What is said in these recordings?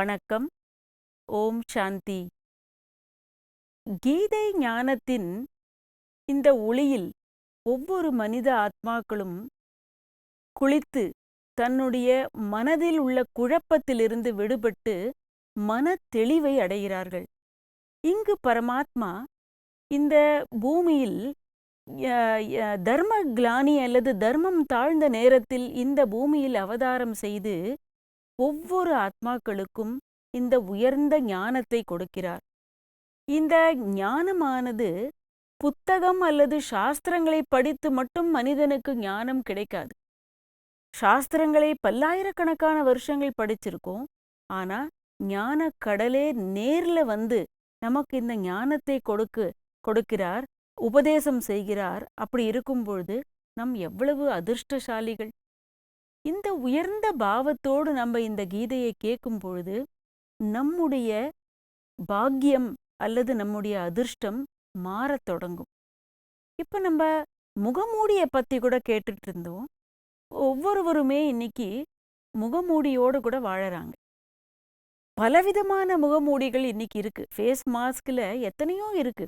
வணக்கம். ஓம் சாந்தி. கீதை ஞானத்தின் இந்த ஒளியில் ஒவ்வொரு மனித ஆத்மாக்களும் குளித்து தன்னுடைய மனதில் உள்ள குழப்பத்திலிருந்து விடுபட்டு மனத் தெளிவை அடைகிறார்கள். இங்கு பரமாத்மா இந்த பூமியில் தர்ம கிளானி அல்லது தர்மம் தாழ்ந்த நேரத்தில் இந்த பூமியில் அவதாரம் செய்து ஒவ்வொரு ஆத்மாக்களுக்கும் இந்த உயர்ந்த ஞானத்தை கொடுக்கிறார். இந்த ஞானமானது புத்தகம் அல்லது சாஸ்திரங்களை படித்து மட்டும் மனிதனுக்கு ஞானம் கிடைக்காது. சாஸ்திரங்களை பல்லாயிரக்கணக்கான வருஷங்கள் படிச்சிருக்கோம். ஆனா ஞான கடலே நேர்ல வந்து நமக்கு இந்த ஞானத்தை கொடுக்கு கொடுக்கிறார் உபதேசம் செய்கிறார். அப்படி இருக்கும் பொழுது நம் எவ்வளவு அதிர்ஷ்டசாலிகள். இந்த உயர்ந்த பாவத்தோடு நம்ம இந்த கீதையை கேட்கும் பொழுது நம்முடைய பாக்கியம் அல்லது நம்முடைய அதிர்ஷ்டம் மாறத் தொடங்கும். இப்ப நம்ம முகமூடிய பத்தி கூட கேட்டுட்டு இருந்தோம். ஒவ்வொருவருமே இன்னைக்கு முகமூடியோடு கூட வாழறாங்க. பலவிதமான முகமூடிகள் இன்னைக்கு இருக்கு. ஃபேஸ் மாஸ்க்ல எத்தனையோ இருக்கு.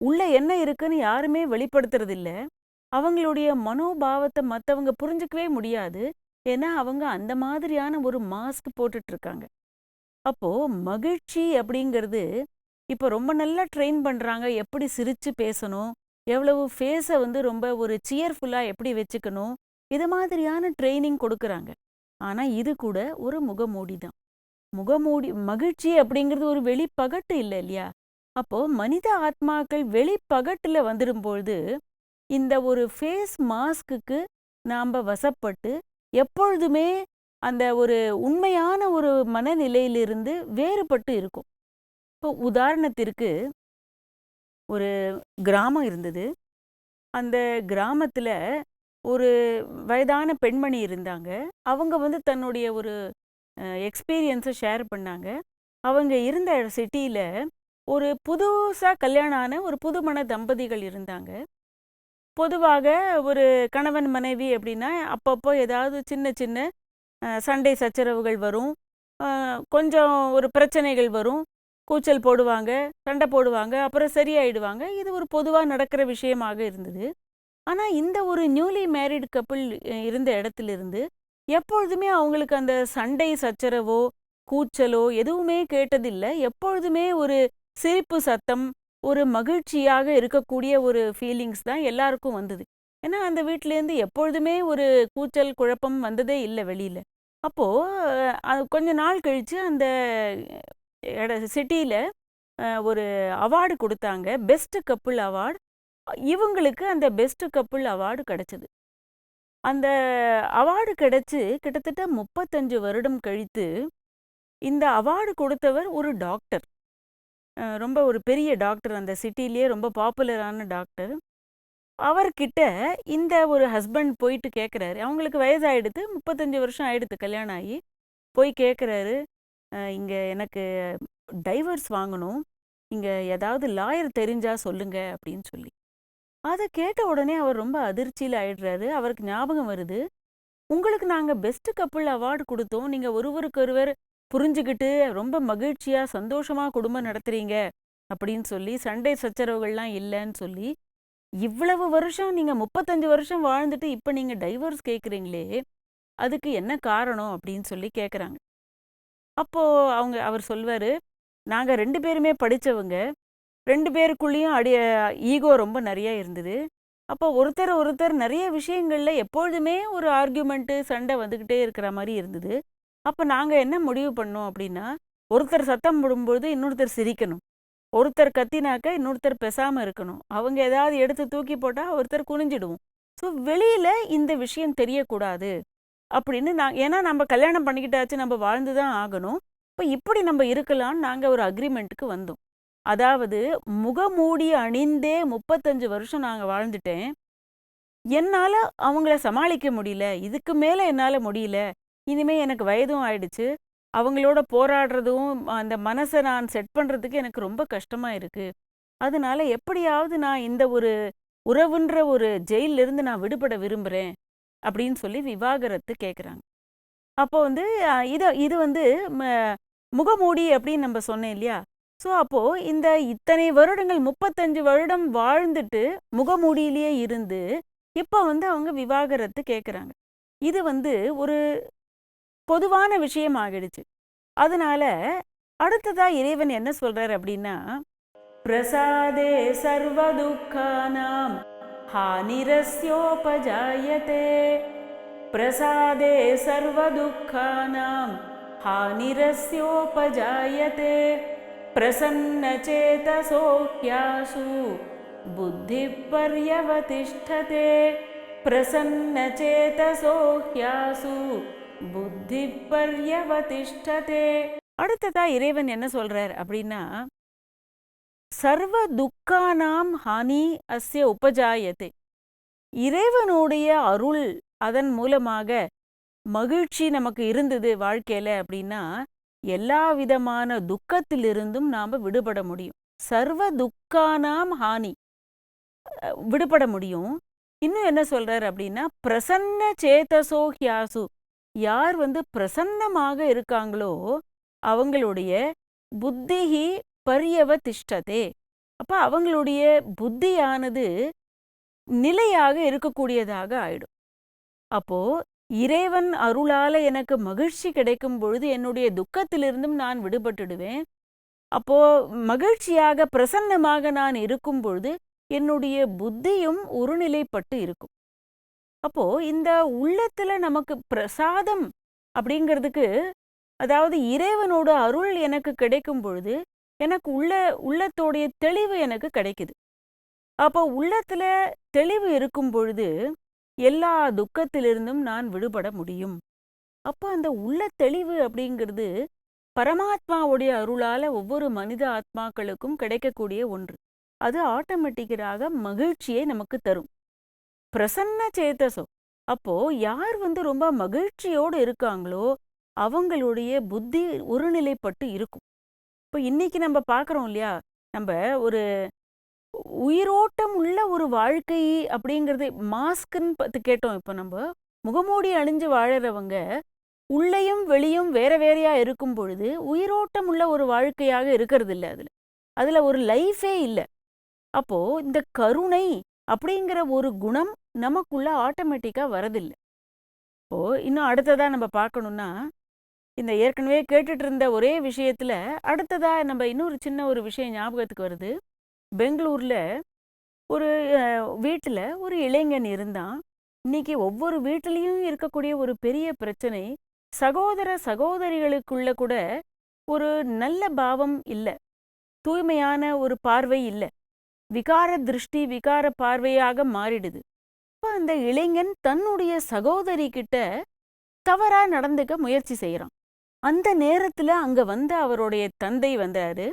உள்ள என்ன இருக்குன்னு யாருமே வெளிப்படுத்துறது இல்ல அவங்களுடைய மனோபாவத்தை மத்தவங்க புரிஞ்சுக்கவே முடியாது. ஏன்னா அவங்க அந்த மாதிரியான ஒரு மாஸ்க் போட்டுட்டு இருக்காங்க அப்போ மகிழ்ச்சி அப்படிங்கிறது இப்போ ரொம்ப நல்லா ட்ரெயின் பண்றாங்க. எப்படி சிரிச்சு பேசணும்? எவ்வளவு ஃபேஸை வந்து ரொம்ப ஒரு சியர்ஃபுல்லா எப்படி வச்சுக்கணும்? இது மாதிரியான ட்ரைனிங் கொடுக்கறாங்க. ஆனா இது கூட ஒரு முகமூடி தான். முகமூடி மகிழ்ச்சி அப்படிங்கிறது ஒரு வெளிப்பகட்டு இல்லை இல்லையா? அப்போ மனித ஆத்மாக்கள் வெளிப்பகட்டுல வந்துடும்பொழுது இந்த ஒரு ஃபேஸ் மாஸ்க்குக்கு நாம வசப்பட்டு எப்பொழுதுமே அந்த ஒரு உண்மையான ஒரு மனநிலையிலிருந்து வேறுபட்டு இருக்கும். இப்போ உதாரணத்திற்கு ஒரு கிராமம் இருந்தது. அந்த கிராமத்தில் ஒரு வயதான பெண்மணி இருந்தாங்க. அவங்க வந்து தன்னுடைய ஒரு எக்ஸ்பீரியன்ஸை ஷேர் பண்ணாங்க. அவங்க இருந்த சிட்டியில ஒரு புதுசாக கல்யாணம் ஆன ஒரு புதுமண தம்பதிகள் இருந்தாங்க. பொதுவாக ஒரு கணவன் மனைவி அப்படின்னா அப்பப்போ ஏதாவது சின்ன சின்ன சண்டை சச்சரவுகள் வரும். கொஞ்சம் ஒரு பிரச்சனைகள் வரும். கூச்சல் போடுவாங்க சண்டை போடுவாங்க அப்புறம் சரியாயிடுவாங்க. இது ஒரு பொதுவாக நடக்கிற விஷயமாக இருந்தது. ஆனால் இந்த ஒரு நியூலி மேரிட் கப்பிள் இருந்த இடத்துலேருந்து எப்பொழுதுமே அவங்களுக்கு அந்த சண்டை சச்சரவோ கூச்சலோ எதுவுமே கேட்டதில்லை. எப்பொழுதுமே ஒரு சிரிப்பு சத்தம் ஒரு மகிழ்ச்சியாக இருக்கக்கூடிய ஒரு ஃபீலிங்ஸ் தான் எல்லாருக்கும் வந்தது. ஏன்னா அந்த வீட்டிலேருந்து எப்பொழுதுமே ஒரு கூச்சல் குழப்பம் வந்ததே இல்லை வெளியில. அப்போ கொஞ்ச நாள் கழிச்சு அந்த இட சிட்டியில் ஒரு அவார்டு கொடுத்தாங்க. பெஸ்ட் கப்புள் அவார்டு இவங்களுக்கு அந்த பெஸ்ட் கப்புள் அவார்டு கிடைச்சது. அந்த அவார்டு கிடைச்சு கிட்டத்தட்ட முப்பத்தஞ்சு வருடம் கழித்து இந்த அவார்டு கொடுத்தவர் ஒரு டாக்டர் ரொம்ப ஒரு பெரிய டாக்டர் அந்த சிட்டிலேயே ரொம்ப பாப்புலரான டாக்டர். அவர்கிட்ட இந்த ஒரு ஹஸ்பண்ட் போயிட்டு கேட்குறாரு அவங்களுக்கு வயசாயிடுது. முப்பத்தஞ்சு வருஷம் ஆயிடுது கல்யாணம் ஆகி. போய் கேட்குறாரு இங்கே எனக்கு டைவர்ஸ் வாங்கணும். இங்கே ஏதாவது லாயர் தெரிஞ்சா சொல்லுங்க அப்படின்னு சொல்லி. அதை கேட்ட உடனே அவர் ரொம்ப அதிர்ச்சியில் ஆயிடுறாரு. அவருக்கு ஞாபகம் வருது. உங்களுக்கு நாங்கள் பெஸ்ட் கப்புள் அவார்டு கொடுத்தோம். நீங்கள் ஒருவருக்கொருவர் புரிஞ்சுக்கிட்டு ரொம்ப மகிழ்ச்சியா சந்தோஷமா குடும்பம் நடத்துறீங்க அப்படின்னு சொல்லி சண்டை சச்சரவுகள்லாம் இல்லைன்னு சொல்லி இவ்வளவு வருஷம் நீங்க முப்பத்தஞ்சு வருஷம் வாழ்ந்துட்டு இப்ப நீங்க டைவர்ஸ் கேட்குறீங்களே அதுக்கு என்ன காரணம் அப்படின்னு சொல்லி கேட்குறாங்க அப்போ அவங்க அவர் சொல்வாரு நாங்க ரெண்டு பேருமே படிச்சவங்க. ரெண்டு பேருக்குள்ளேயும் அடி ஈகோ ரொம்ப நிறையா இருந்தது. அப்போ ஒருத்தர் ஒருத்தர் நிறைய விஷயங்கள்ல எப்பொழுதுமே ஒரு ஆர்கியூமெண்ட்டு சண்டை வந்துக்கிட்டே இருக்கிற மாதிரி இருந்தது. அப்போ நாங்கள் என்ன முடிவு பண்ணோம் அப்படின்னா ஒருத்தர் சத்தம் போடும்போது இன்னொருத்தர் சிரிக்கணும். ஒருத்தர் கத்தினாக்க இன்னொருத்தர் பெசாமல் இருக்கணும். அவங்க ஏதாவது எடுத்து தூக்கி போட்டால் ஒருத்தர் குனிஞ்சிடுவோம். ஸோ வெளியில் இந்த விஷயம் தெரியக்கூடாது அப்படின்னு நான் ஏன்னா நம்ம கல்யாணம் பண்ணிக்கிட்டாச்சு நம்ம வாழ்ந்து தான் ஆகணும். இப்போ இப்படி நம்ம இருக்கலாம்னு நாங்கள் ஒரு அக்ரிமெண்ட்டுக்கு வந்தோம். அதாவது முகமூடி அணிந்தே முப்பத்தஞ்சு வருஷம் நாங்கள் வாழ்ந்துட்டேன். என்னால் அவங்கள சமாளிக்க முடியல. இதுக்கு மேலே என்னால் முடியல. இனிமே எனக்கு வயதும் ஆயிடுச்சு. அவங்களோட போராடுறதும் அந்த மனசை நான் செட் பண்றதுக்கு எனக்கு ரொம்ப கஷ்டமா இருக்கு. அதனால எப்படியாவது நான் இந்த ஒரு உறவுன்ற ஒரு ஜெயில்ல இருந்து நான் விடுபட விரும்புறேன் அப்படின்னு சொல்லி விவாகரத்து கேட்குறாங்க அப்போ வந்து இதை இது வந்து ம- முகமூடி அப்படின்னு நம்ம சொன்னேன் இல்லையா? ஸோ அப்போ இந்த இத்தனை வருடங்கள் முப்பத்தஞ்சு வருடம் வாழ்ந்துட்டு முகமூடியிலேயே இருந்து இப்போ வந்து அவங்க விவாகரத்து கேட்குறாங்க இது வந்து ஒரு பொதுவான விஷயம் ஆகிடுச்சு. அதனால அடுத்ததா இறைவன் என்ன சொல்றார் அப்படின்னா பிரசாதே சர்வதுக்கானாம் ஹானிரஸ்யோபஜாயதே. பிரசாதே சர்வ துக்கானாம் ஹானிரஸ்யோபஜாயதே. பிரசன்னச்சேதசோக்யாசு புத்தி பர்யவதிஷ்டதே பிரசன்னச்சேதசோக்யாசு புத்தி பர்யவதிஷ்டதே அடுத்ததா இறைவன் என்ன சொல்றார் அப்படின்னா சர்வ துக்கானாம் ஹானி அஸ்ய உபஜாயத்தை இறைவனுடைய அருள் அதன் மூலமாக மகிழ்ச்சி நமக்கு இருந்தது வாழ்க்கையில அப்படின்னா எல்லா விதமான துக்கத்திலிருந்தும் நாம விடுபட முடியும். சர்வ துக்கானாம் ஹானி விடுபட முடியும். இன்னும் என்ன சொல்றார் அப்படின்னா பிரசன்ன சேதசோ ஹியாசு. யார் வந்து பிரசன்னமாக இருக்காங்களோ அவங்களுடைய புத்திஹி பரியவ திஷ்டதே அப்ப அவங்களுடைய புத்தியானது நிலையாக இருக்கக்கூடியதாக ஆயிடும். அப்போ இறைவன் அருளால எனக்கு மகிழ்ச்சி கிடைக்கும் பொழுது என்னுடைய துக்கத்திலிருந்தும் நான் விடுபட்டுடுவேன். அப்போ மகிழ்ச்சியாக பிரசன்னமாக நான் இருக்கும் பொழுது என்னுடைய புத்தியும் ஒருநிலைப்பட்டு இருக்கும். அப்போ இந்த உள்ளத்துல நமக்கு பிரசாதம் அப்படிங்கிறதுக்கு அதாவது இறைவனோட அருள் எனக்கு கிடைக்கும் பொழுது எனக்கு உள்ள உள்ளத்தோடைய தெளிவு எனக்கு கிடைக்குது. அப்போ உள்ளத்துல தெளிவு இருக்கும் பொழுது எல்லா துக்கத்திலிருந்தும் நான் விடுபட முடியும். அப்போ அந்த உள்ள தெளிவு அப்படிங்கிறது பரமாத்மாவுடைய அருளால ஒவ்வொரு மனித ஆத்மாக்களுக்கும் கிடைக்கக்கூடிய ஒன்று. அது ஆட்டோமேட்டிக்கராக மகிழ்ச்சியை நமக்கு தரும். பிரசன்ன சேத்தசோ அப்போ யார் வந்து ரொம்ப மகிழ்ச்சியோடு இருக்காங்களோ அவங்களுடைய புத்தி ஒருநிலைப்பட்டு இருக்கும். இப்போ இன்னைக்கு நம்ம பார்க்குறோம் இல்லையா? நம்ம ஒரு உயிரோட்டம் உள்ள ஒரு வாழ்க்கை அப்படிங்கிறது மாஸ்க்குன்னு பார்த்து கேட்டோம் இப்போ நம்ம. முகமூடி அணிஞ்சு வாழறவங்க உள்ளேயும் வெளியும் வேற வேறையா இருக்கும் பொழுது உயிரோட்டம் உள்ள ஒரு வாழ்க்கையாக இருக்கிறது இல்ல அதுல. அதுல ஒரு லைஃபே இல்ல. அப்போ இந்த கருணை அப்படிங்கிற ஒரு குணம் நமக்குள்ள ஆட்டோமேட்டிக்கா வரதில்லை. இப்போ இன்னும் அடுத்ததா நம்ம பார்க்கணும்னா இந்த ஏற்கனவே கேட்டுட்டு இருந்த ஒரே விஷயத்துல அடுத்ததா நம்ம இன்னொரு சின்ன ஒரு விஷயம் ஞாபகத்துக்கு வருது. பெங்களூர்ல ஒரு அஹ், வீட்டுல ஒரு இளைஞன் இருந்தான். இன்னைக்கு ஒவ்வொரு வீட்டிலையும் இருக்கக்கூடிய ஒரு பெரிய பிரச்சனை சகோதர சகோதரிகளுக்குள்ள கூட ஒரு நல்ல பாவம் இல்ல. தூய்மையான ஒரு பார்வை இல்ல. விகார திருஷ்டி விகார பார்வையாக மாறிடுது. அப்ப அந்த இளைஞன் தன்னுடைய சகோதரி கிட்ட தவறா நடந்துக்க முயற்சி செய்யறான். அந்த நேரத்துல அங்க வந்த அவருடைய தந்தை வந்தாரு.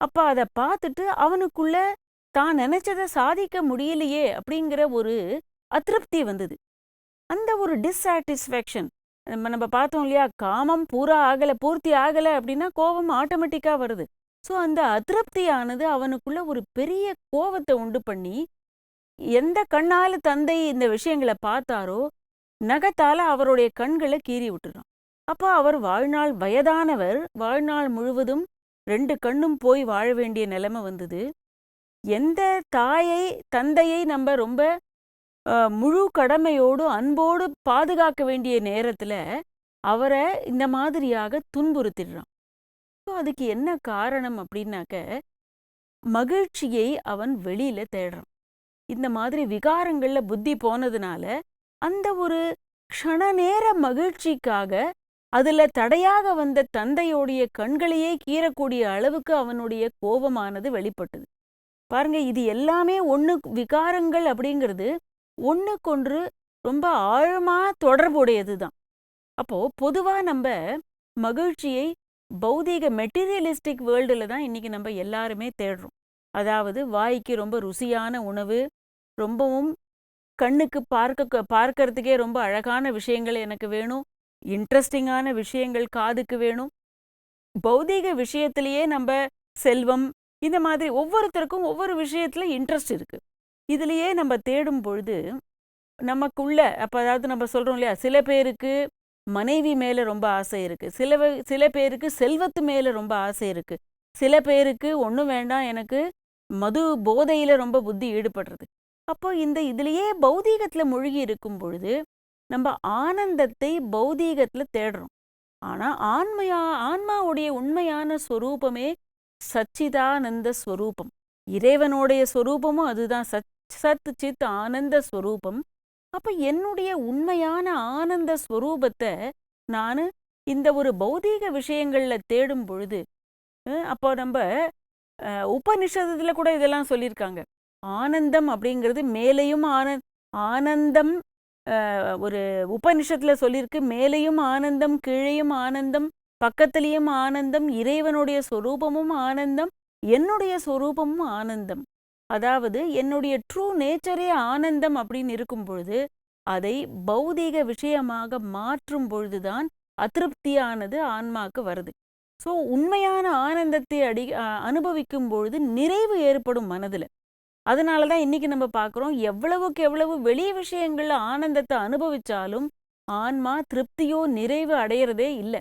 அப்ப அத பார்த்துட்டு அவனுக்குள்ள தான் நினைச்சத சாதிக்க முடியலையே அப்படிங்கிற ஒரு அதிருப்தி வந்தது. அந்த ஒரு டிஸ்சாட்டிஸ்ஃபேக்ஷன் நம்ம நம்ம பார்த்தோம் இல்லையா காமம் பூரா ஆகல பூர்த்தி ஆகல அப்படின்னா கோபம் ஆட்டோமேட்டிக்கா வருது. ஸோ அந்த அதிருப்தியானது அவனுக்குள்ள ஒரு பெரிய கோவத்தை உண்டு பண்ணி எந்த கண்ணால தந்தை இந்த விஷயங்களை பார்த்தாரோ நகத்தால அவருடைய கண்களை கீறி விட்டுறான். அப்போ அவர் வாழ்நாள் வயதானவர் வாழ்நாள் முழுவதும் ரெண்டு கண்ணும் போய் வாழ வேண்டிய நிலைமை வந்தது. எந்த தாயை தந்தையை நம்ம ரொம்ப அஹ், முழு கடமையோடு அன்போடு பாதுகாக்க வேண்டிய நேரத்துல அவரை இந்த மாதிரியாக துன்புறுத்திடுறான். ஸோ அதுக்கு என்ன காரணம் அப்படின்னாக்க மகிழ்ச்சியை அவன் வெளியில தேடுறான். இந்த மாதிரி விகாரங்கள்ல புத்தி போனதுனால அந்த ஒரு க்ஷண நேர மகிழ்ச்சிக்காக அதுல தடையாக வந்த தந்தையோடைய கண்களையே கீறக்கூடிய அளவுக்கு அவனுடைய கோபமானது வெளிப்பட்டது. பாருங்க இது எல்லாமே ஒன்று விகாரங்கள் அப்படிங்கிறது ஒண்ணுக்கொன்று ரொம்ப ஆழமா தொடர்புடையது தான் அப்போ பொதுவா நம்ம மகிழ்ச்சியை பௌதீக மெட்டீரியலிஸ்டிக் வேர்ல்டுல தான் இன்னைக்கு நம்ம எல்லாருமே தேடுறோம். அதாவது வாய்க்கு ரொம்ப ருசியான உணவு ரொம்பவும் கண்ணுக்கு பார்க்க பார்க்கறதுக்கே ரொம்ப அழகான விஷயங்கள் எனக்கு வேணும் இன்ட்ரெஸ்டிங்கான விஷயங்கள் காதுக்கு வேணும். பௌதீக விஷயத்திலேயே நம்ம செல்வம் இந்த மாதிரி ஒவ்வொருத்தருக்கும் ஒவ்வொரு விஷயத்துல இன்ட்ரெஸ்ட் இருக்கு. இதுலயே நம்ம தேடும் பொழுது நமக்குள்ள அப்ப அதாவது நம்ம சொல்றோம் இல்லையா சில பேருக்கு மனைவி மேல ரொம்ப ஆசை இருக்கு. சில சில பேருக்கு செல்வத்து மேல ரொம்ப ஆசை இருக்கு. சில பேருக்கு ஒன்றும் வேண்டாம் எனக்கு மது போதையில ரொம்ப புத்தி ஈடுபடுறது. அப்போ இந்த இதுலயே பௌதீகத்துல மூழ்கி இருக்கும் பொழுது நம்ம ஆனந்தத்தை பௌதீகத்துல தேடுறோம். ஆனா ஆன்மையா ஆன்மாவுடைய உண்மையான ஸ்வரூபமே சச்சிதானந்த ஸ்வரூபம் இறைவனுடைய ஸ்வரூபமும் அதுதான். சச் சத் சித் ஆனந்த ஸ்வரூபம் அப்ப என்னுடைய உண்மையான ஆனந்த ஸ்வரூபத்தை நான் இந்த ஒரு பௌதீக விஷயங்கள்ல தேடும் பொழுது அப்போ நம்ம அஹ், கூட இதெல்லாம் சொல்லியிருக்காங்க ஆனந்தம் அப்படிங்கிறது மேலையும் ஆன ஆனந்தம் அஹ், ஒரு உபனிஷத்துல சொல்லியிருக்கு மேலையும் ஆனந்தம் கீழேயும் ஆனந்தம் பக்கத்திலையும் ஆனந்தம் இறைவனுடைய சொரூபமும் ஆனந்தம் என்னுடைய சொரூபமும் ஆனந்தம். அதாவது என்னுடைய ட்ரூ நேச்சரே ஆனந்தம் அப்படின்னு இருக்கும் பொழுது அதை பௌதீக விஷயமாக மாற்றும் பொழுதுதான் அதிருப்தியானது ஆன்மாக்கு வருது. ஸோ உண்மையான ஆனந்தத்தை அடி அனுபவிக்கும் பொழுது நிறைவு ஏற்படும் மனதுல. அதனால தான் இன்னைக்கு நம்ம பார்க்குறோம் எவ்வளவுக்கு எவ்வளவு வெளி விஷயங்கள்ல ஆனந்தத்தை அனுபவிச்சாலும் ஆன்மா திருப்தியோ நிறைவு அடையிறதே இல்லை.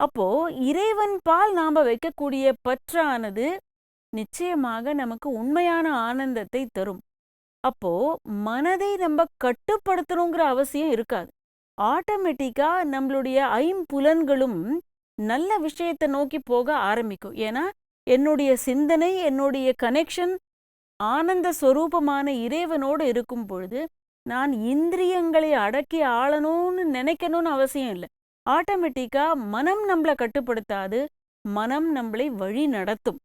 அப்போ இறைவன் பால் நாம வைக்கக்கூடிய பற்றானது நிச்சயமாக நமக்கு உண்மையான ஆனந்தத்தை தரும். அப்போ மனதை நம்ம கட்டுப்படுத்தணுங்கிற அவசியம் இருக்காது. ஆட்டோமேட்டிக்கா நம்மளுடைய ஐம்புலன்களும் நல்ல விஷயத்தை நோக்கி போக ஆரம்பிக்கும். ஏன்னா என்னுடைய சிந்தனை என்னுடைய கனெக்ஷன் ஆனந்த ஸ்வரூபமான இறைவனோடு இருக்கும் பொழுது நான் இந்திரியங்களை அடக்கி ஆளணும்னு நினைக்கணும்னு அவசியம் இல்லை. ஆட்டோமேட்டிக்கா மனம் நம்மளை கட்டுப்படுத்தாது மனம் நம்மளை வழி நடத்தும்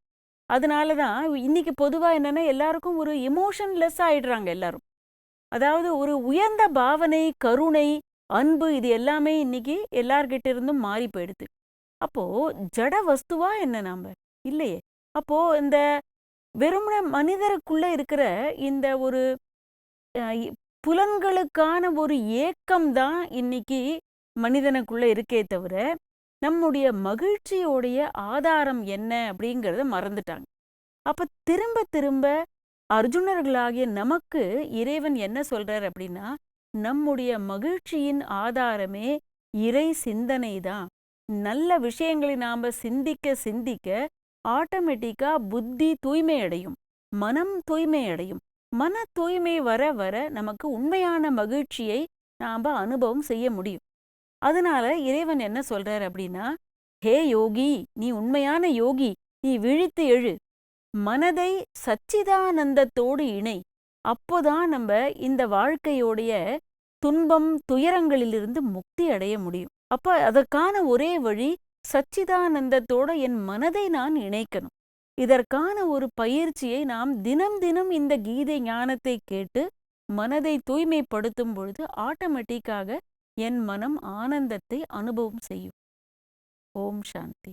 அதனால தான் இன்னைக்கு பொதுவா என்னன்னா எல்லாருக்கும் ஒரு எமோஷன்லெஸ் ஆயிடுறாங்க எல்லாரும். அதாவது ஒரு உயர்ந்த பாவனை கருணை அன்பு இது எல்லாமே இன்னைக்கு எல்லார்கிட்ட இருந்தும் மாறி போயிடுது. அப்போ ஜட வஸ்துவா என்ன நாம? இல்லையே. அப்போ இந்த வெறுமன மனிதருக்குள்ளே இருக்கிற இந்த ஒரு புலன்களுக்கான ஒரு ஏக்கம் தான் இன்னைக்கு மனிதனுக்குள்ள இருக்கே தவிர நம்முடைய மகிழ்ச்சியோடைய ஆதாரம் என்ன அப்படிங்கிறத மறந்துட்டாங்க. அப்ப திரும்ப திரும்ப அர்ஜுனர்களாகிய நமக்கு இறைவன் என்ன சொல்றார் அப்படின்னா நம்முடைய மகிழ்ச்சியின் ஆதாரமே இறை சிந்தனை தான் நல்ல விஷயங்களை நாம சிந்திக்க சிந்திக்க ஆட்டோமேட்டிக்கா புத்தி தூய்மை அடையும் மனம் தூய்மை அடையும் மன தூய்மை வர வர நமக்கு உண்மையான மகிழ்ச்சியை நாம அனுபவம் செய்ய முடியும். அதனால இறைவன் என்ன சொல்றார் அப்படின்னா ஹே யோகி நீ உண்மையான யோகி நீ விழித்து எழு. மனதை சச்சிதானந்தத்தோடு இணை. அப்போதான் நம்ம இந்த வாழ்க்கையோடைய துன்பம் துயரங்களிலிருந்து முக்தி அடைய முடியும். அப்ப அதற்கான ஒரே வழி சச்சிதானந்தத்தோட என் மனதை நான் இணைக்கணும். இதற்கான ஒரு பயிற்சியை நாம் தினம் தினம் இந்த கீதை ஞானத்தை கேட்டு மனதை தூய்மைப்படுத்தும் பொழுது ஆட்டோமேட்டிக்காக என் மனம் ஆனந்தத்தை அனுபவம் செய்யும். ஓம் சாந்தி.